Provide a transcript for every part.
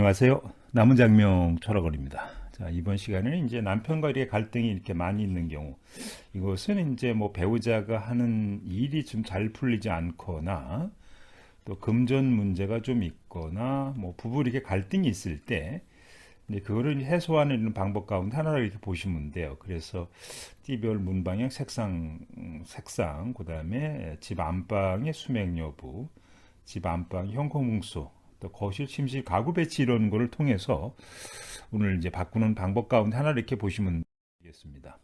안녕하세요. 남은 장명 철학원입니다. 자, 이번 시간에는 이제 남편과 이렇게 갈등이 이렇게 많이 있는 경우, 이것은 이제 뭐 배우자가 하는 일이 좀 잘 풀리지 않거나, 또 금전 문제가 좀 있거나, 뭐 부부 이렇게 갈등이 있을 때, 이제 그거를 해소하는 방법 가운데 하나를 이렇게 보시면 돼요. 그래서 띠별 문방향 색상, 음, 색상, 그 다음에 집 안방의 수맥 여부, 집 안방 형광문소, 또 거실, 침실, 가구 배치 이런 거를 통해서 오늘 이제 바꾸는 방법 가운데 하나를 이렇게 보시면 되겠습니다.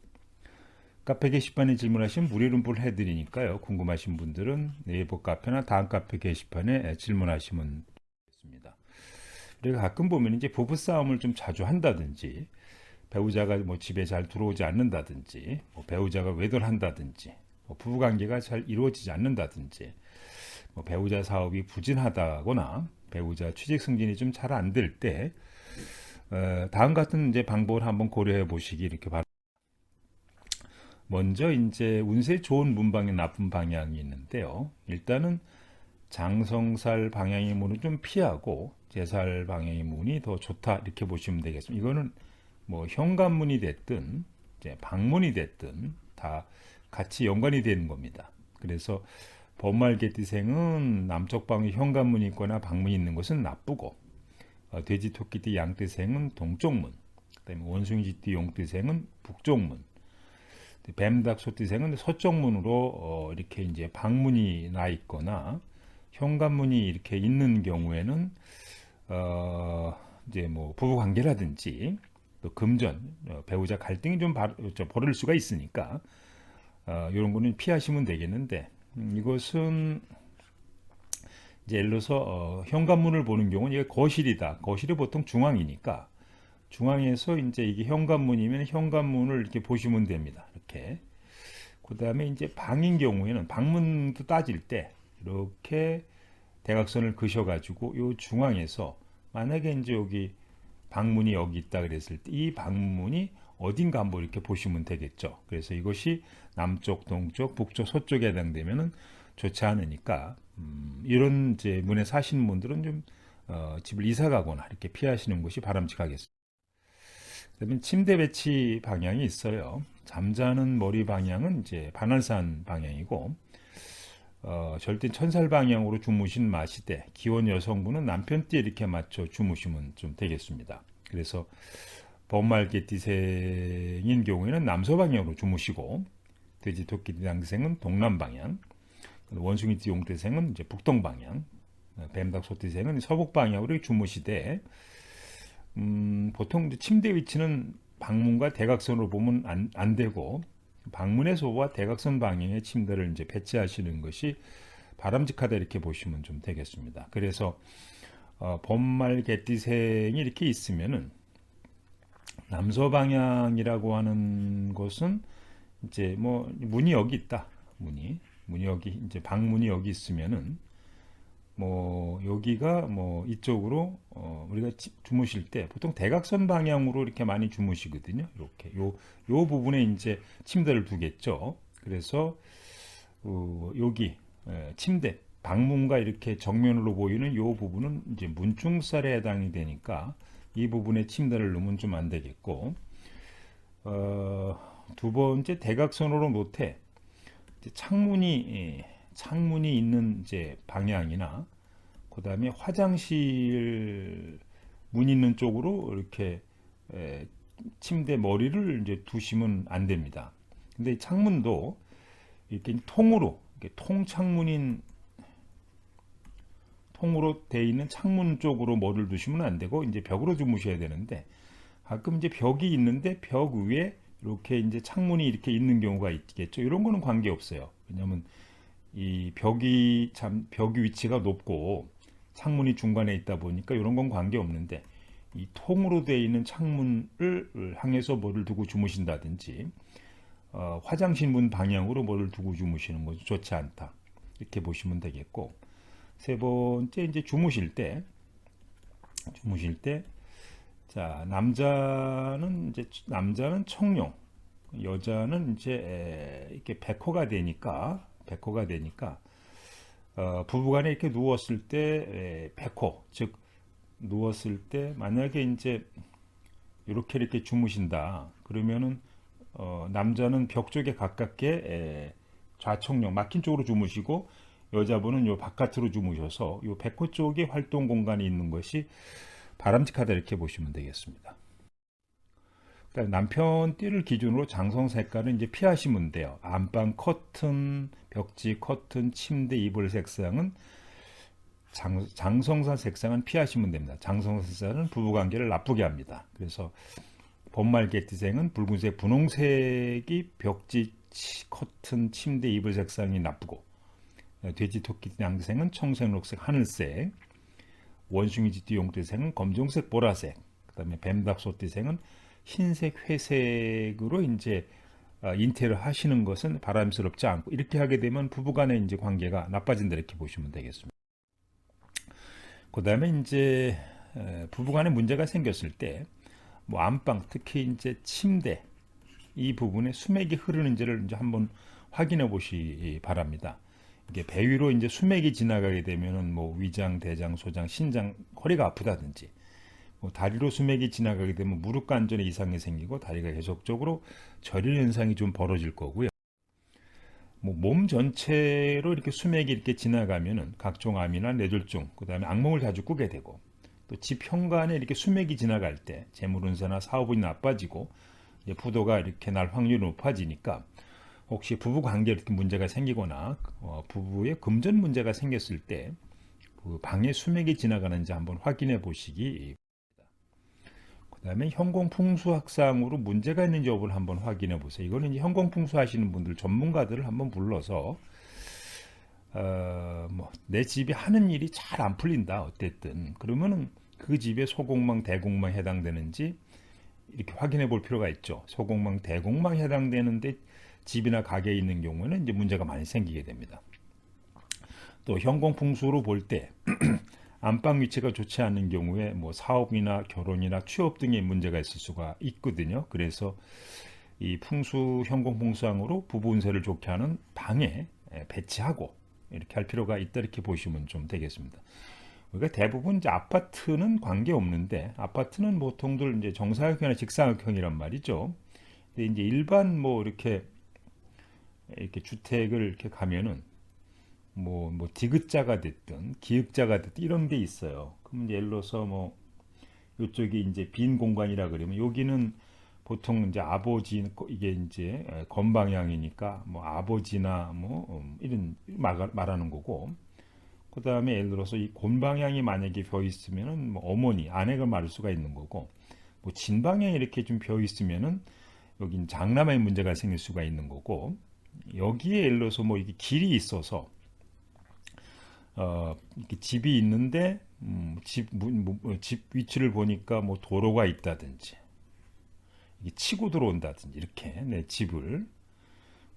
카페 게시판에 질문하시면 무료로 해드리니까요. 궁금하신 분들은 네이버 카페나 다음 카페 게시판에 질문하시면 되겠습니다. 우리가 가끔 보면 이제 부부 싸움을 좀 자주 한다든지 배우자가 뭐 집에 잘 들어오지 않는다든지 뭐 배우자가 외돌한다든지 뭐 부부 관계가 잘 이루어지지 않는다든지 뭐 배우자 사업이 부진하다거나 배우자 취직 승진이 좀 잘 안 될 때 다음 같은 이제 방법을 한번 고려해 보시기 이렇게 바랍니다. 먼저 이제 운세 좋은 문방향 나쁜 방향이 있는데요. 일단은 장성살 방향의 문은 좀 피하고 제살 방향의 문이 더 좋다 이렇게 보시면 되겠습니다. 이거는 뭐 현관문이 됐든 이제 방문이 됐든 다 같이 연관이 되는 겁니다. 그래서 범말개띠생은 남쪽 방에 현관문이 있거나 방문이 있는 것은 나쁘고 어, 돼지 토끼띠 양띠생은 동쪽문 그다음에 원숭이쥐띠 용띠생은 북쪽문 뱀 닭 소띠생은 서쪽문으로 어, 이렇게 이제 방문이 나 있거나 현관문이 이렇게 있는 경우에는 어, 이제 뭐 부부 관계라든지 또 금전 어, 배우자 갈등이 좀 바, 저, 벌어질 수가 있으니까 어, 이런 거는 피하시면 되겠는데 음, 이것은 이제 예를 들어서 어, 현관문을 보는 경우는 이게 거실이다. 거실이 보통 중앙이니까 중앙에서 이제 이게 현관문이면 현관문을 이렇게 보시면 됩니다. 이렇게. 그 다음에 이제 방인 경우에는 방문도 따질 때 이렇게 대각선을 그셔가지고 요 중앙에서 만약에 이제 여기 방문이 여기 있다 그랬을 때 이 방문이 어딘가 한번 이렇게 보시면 되겠죠. 그래서 이것이 남쪽, 동쪽, 북쪽, 서쪽에 해당되면은 좋지 않으니까 음, 이런 이제 문에 사시는 분들은 좀 어, 집을 이사 가거나 이렇게 피하시는 것이 바람직하겠습니다. 그다음에 침대 배치 방향이 있어요. 잠자는 머리 방향은 이제 반월산 방향이고 어, 절대 천살 방향으로 주무신 마시되 기혼 여성분은 남편띠에 이렇게 맞춰 주무시면 좀 되겠습니다. 그래서 범말개띠생인 경우에는 남서 방향으로 주무시고 돼지 토끼 양생은 동남 방향, 원숭이띠 용띠생은 이제 북동 방향, 뱀닭 소띠생은 서북 방향으로 주무시되 음, 보통 침대 위치는 방문과 대각선으로 보면 안, 안 되고 방문에서와 대각선 방향의 침대를 이제 배치하시는 것이 바람직하다 이렇게 보시면 좀 되겠습니다. 그래서 어, 범말 개띠생이 이렇게 있으면은 남서 방향이라고 하는 것은 이제 뭐 문이 여기 있다. 문이 문이 여기 이제 방문이 여기 있으면은 뭐 여기가 뭐 이쪽으로 어 우리가 주무실 때 보통 대각선 방향으로 이렇게 많이 주무시거든요. 이렇게 요 요 부분에 이제 침대를 두겠죠. 그래서 어 여기 에, 침대 방문과 이렇게 정면으로 보이는 요 부분은 이제 문충살에 해당이 되니까 이 부분에 침대를 넣으면 좀 안 되겠고 어, 두 번째 대각선으로 놓되 창문이 예, 창문이 있는 이제 방향이나 그 다음에 화장실 문 있는 쪽으로 이렇게 에, 침대 머리를 이제 두시면 안 됩니다. 근데 이 창문도 이렇게 통으로 이렇게 통창문인 통으로 돼 있는 창문 쪽으로 머리를 두시면 안 되고 이제 벽으로 주무셔야 되는데 가끔 이제 벽이 있는데 벽 위에 이렇게 이제 창문이 이렇게 있는 경우가 있겠죠. 이런 거는 관계 없어요. 왜냐하면 이 벽이 참 벽이 위치가 높고 창문이 중간에 있다 보니까 이런 건 관계 없는데 이 통으로 되어 있는 창문을 향해서 뭐를 두고 주무신다든지 어, 화장실 문 방향으로 뭐를 두고 주무시는 것이 좋지 않다. 이렇게 보시면 되겠고. 세 번째 이제 주무실 때 주무실 때 자, 남자는 이제 남자는 청룡, 여자는 이제 이렇게 백호가 되니까 백호가 되니까 어, 부부간에 이렇게 누웠을 때 에, 백호 즉 누웠을 때 만약에 이제 이렇게 이렇게 주무신다 그러면은 어, 남자는 벽 쪽에 가깝게 에, 좌청력 막힌 쪽으로 주무시고 여자분은 요 바깥으로 주무셔서 요 백호 쪽에 활동 공간이 있는 것이 바람직하다 이렇게 보시면 되겠습니다. 그러니까 남편 띠를 기준으로 장성 색깔은 이제 피하시면 돼요. 안방 커튼, 벽지 커튼, 침대 이불 색상은 장, 장성사 색상은 피하시면 됩니다. 장성사 색상은 부부관계를 나쁘게 합니다. 그래서 번말개띠생은 붉은색, 분홍색이 벽지, 치- 커튼, 침대 이불 색상이 나쁘고 돼지 토끼 양생은 청색, 녹색, 하늘색, 원숭이 쥐띠 용띠생은 검정색, 보라색, 그 다음에 뱀 닭 소띠생은 흰색, 회색으로 이제 아, 인테리어 하시는 것은 바람스럽지 않고 이렇게 하게 되면 부부간의 이제 관계가 나빠진다 이렇게 보시면 되겠습니다. 그 다음에 이제 에, 부부간에 문제가 생겼을 때 뭐 안방 특히 이제 침대 이 부분에 수맥이 흐르는지를 이제 한번 확인해 보시기 바랍니다. 이게 배 위로 이제 수맥이 지나가게 되면은 뭐 위장, 대장, 소장, 신장, 허리가 아프다든지 뭐 다리로 수맥이 지나가게 되면 무릎 관절에 이상이 생기고 다리가 계속적으로 저릴 현상이 좀 벌어질 거고요. 뭐 몸 전체로 이렇게 수맥이 이렇게 지나가면은 각종 암이나 뇌졸중, 그다음에 악몽을 자주 꾸게 되고 또 집 현관에 이렇게 수맥이 지나갈 때 재물운세나 사업운이 나빠지고 이제 부도가 이렇게 날 확률이 높아지니까 혹시 부부 관계에 이렇게 문제가 생기거나 어, 부부의 금전 문제가 생겼을 때 그 방에 수맥이 지나가는지 한번 확인해 보시기 그다음에 현공풍수 학상으로 문제가 있는지 여부를 한번 확인해 보세요. 이거는 이제 현공풍수 하시는 분들 전문가들을 한번 불러서 어, 뭐, 내 집이 하는 일이 잘 안 풀린다, 어쨌든. 그러면은 그 집에 소공망, 대공망 해당되는지 이렇게 확인해 볼 필요가 있죠. 소공망, 대공망 해당되는데 집이나 가게에 있는 경우에는 이제 문제가 많이 생기게 됩니다. 또 현공풍수로 볼때 안방 위치가 좋지 않은 경우에 뭐 사업이나 결혼이나 취업 등의 문제가 있을 수가 있거든요. 그래서 이 풍수 현공 풍수항으로 부부 운세를 좋게 하는 방에 배치하고 이렇게 할 필요가 있다 이렇게 보시면 좀 되겠습니다. 우리가 대부분 이제 아파트는 관계 없는데 아파트는 보통들 이제 정사각형이나 직사각형이란 말이죠. 근데 이제 일반 뭐 이렇게 이렇게 주택을 이렇게 가면은 뭐, 뭐 디귿자가 됐든 기역자가 됐든 이런 게 있어요. 그럼 예를 들어서 뭐 이쪽이 이제 빈 공간이라 그러면 여기는 보통 이제 아버지 이게 이제 건방향이니까 뭐 아버지나 뭐 음, 이런 말- 말하는 거고. 그 다음에 예를 들어서 이 곤방향이 만약에 벼 있으면은 뭐 어머니 아내가 말할 수가 있는 거고. 뭐 진방향이 이렇게 좀 벼 있으면은 여긴 장남의 문제가 생길 수가 있는 거고. 여기에 예를 들어서 뭐 이게 길이 있어서 어, 집이 있는데 음, 집, 어, 집 위치를 보니까 뭐 도로가 있다든지 치고 들어온다든지 이렇게 내 집을.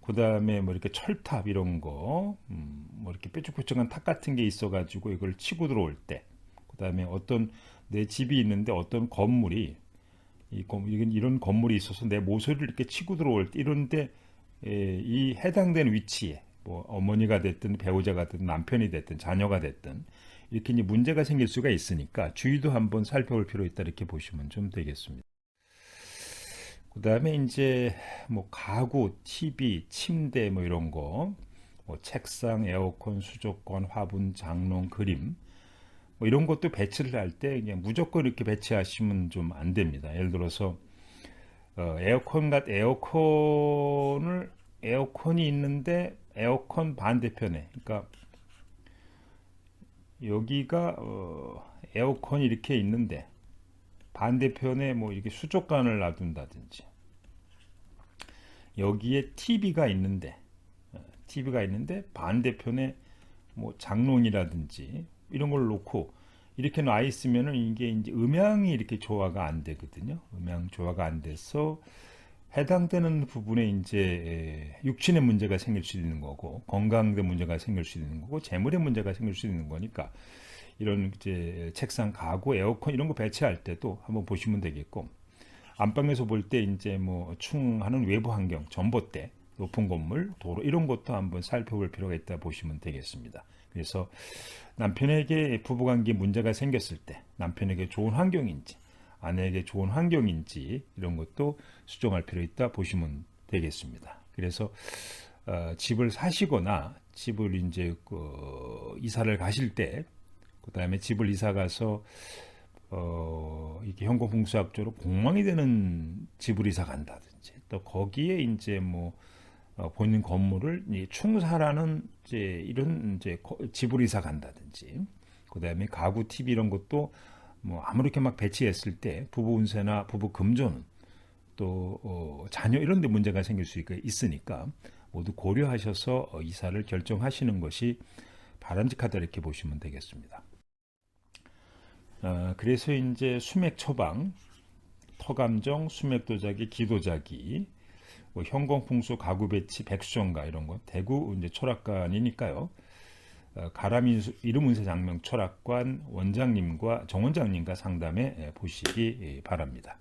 그 다음에 뭐 이렇게 철탑 이런 거, 음, 뭐 이렇게 뾰족뾰족한 탑 같은 게 있어가지고 이걸 치고 들어올 때, 그 다음에 어떤 내 집이 있는데 어떤 건물이 이 이런 건물이 있어서 내 모서리를 이렇게 치고 들어올 때 이런데 에, 이 해당되는 위치에 뭐 어머니가 됐든 배우자가 됐든 남편이 됐든 자녀가 됐든 이렇게 이제 문제가 생길 수가 있으니까 주의도 한번 살펴볼 필요 있다 이렇게 보시면 좀 되겠습니다. 그 다음에 이제 뭐 가구, TV, 침대 뭐 이런 거, 뭐 책상, 에어컨, 수족관, 화분, 장롱, 그림 뭐 이런 것도 배치를 할 때 그냥 무조건 이렇게 배치하시면 좀 안 됩니다. 예를 들어서 어, 에어컨 같 에어컨을 에어컨이 있는데 에어컨 반대편에 그러니까 여기가 어, 에어컨이 이렇게 있는데 반대편에 뭐 이렇게 수족관을 놔둔다든지 여기에 TV가 있는데 TV가 있는데 반대편에 뭐 장롱이라든지 이런 걸 놓고 이렇게 놔 있으면은 이게 이제 음향이 이렇게 조화가 안 되거든요. 음향 조화가 안 돼서 해당되는 부분에 이제 육신의 문제가 생길 수 있는 거고 건강의 문제가 생길 수 있는 거고 재물의 문제가 생길 수 있는 거니까 이런 이제 책상, 가구, 에어컨 이런 거 배치할 때도 한번 보시면 되겠고 안방에서 볼 때 이제 뭐 충하는 외부 환경, 전봇대, 높은 건물, 도로 이런 것도 한번 살펴볼 필요가 있다 보시면 되겠습니다. 그래서 남편에게 부부관계 문제가 생겼을 때 남편에게 좋은 환경인지 아내에게 좋은 환경인지 이런 것도 수정할 필요 있다 보시면 되겠습니다. 그래서 어, 집을 사시거나 집을 이제 그 이사를 가실 때 그다음에 집을 이사 가서 어, 이게 현공풍수학적으로 공망이 되는 집을 이사 간다든지 또 거기에 이제 뭐 어, 본인 건물을 이 충사라는 이제 이런 이제 거- 집을 이사 간다든지 그다음에 가구 팁 이런 것도 뭐 아무렇게 막 배치했을 때 부부 운세나 부부 금전은 또 어, 자녀 이런 데 문제가 생길 수 있- 있으니까 모두 고려하셔서 어, 이사를 결정하시는 것이 바람직하다 이렇게 보시면 되겠습니다. 아, 그래서 이제 수맥 처방, 터감정, 수맥 도자기, 기도자기, 뭐 현공풍수, 가구 배치, 백수정가 이런 거 대구 이제 철학관이니까요. 어, 가람 이름 운세 장명 철학관 원장님과 정 원장님과 상담해 예, 보시기 예, 바랍니다.